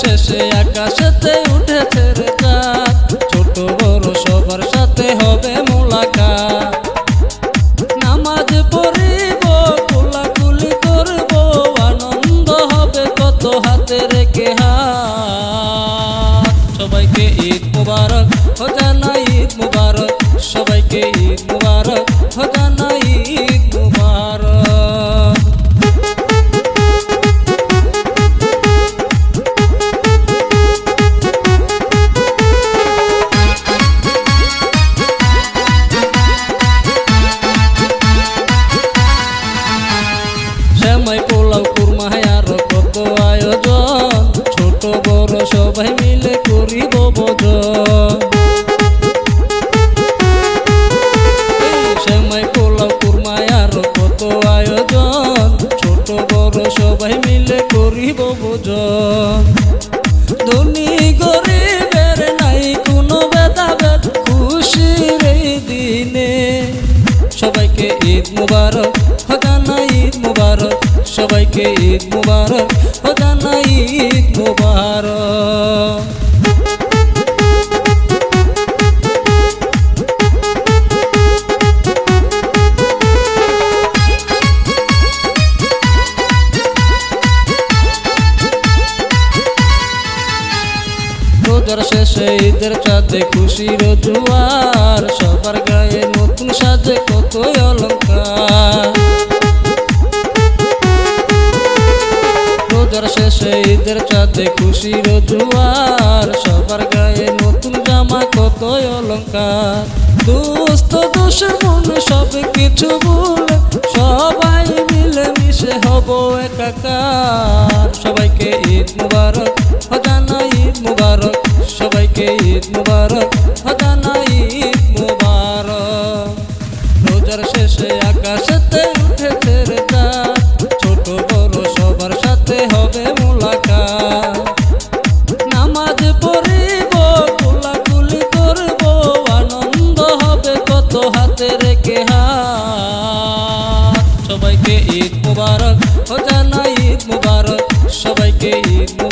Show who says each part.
Speaker 1: শেষে আকাশেতে উঠেছে রে ছোট বড় সবার সাথে হবে নামাজ পড়িব করব, আনন্দ হবে কত হাতে রেখে হাত। সবাইকে ঈদ মুবারক, হজানা ঈদ ধনী গরিবের নাই কোনো দিনে। সবাইকে ঈদ মুবারক হদানা ঈদ মুবারক। সবাইকে ঈদ মুবারক হদানা ঈদ মুবারক। রোজার শেষে ঈদের চাঁদে খুশির জুয়ার, সবার গায়ে নতুন সাজে কত অলঙ্কার রোজার শেষে ঈদের চাঁদে খুশির জুয়ার, সবার গায়ে নতুন জামা কত অলঙ্কার দুস্থ দোষের মন সব কিছু ভুলে সবাই মিলে মিশে হব একাকার। সবাইকে ঈদ মুবারক ঈদ মুবারক ও জানা ঈদ মুবারক সবাইকে ঈদ মুবারক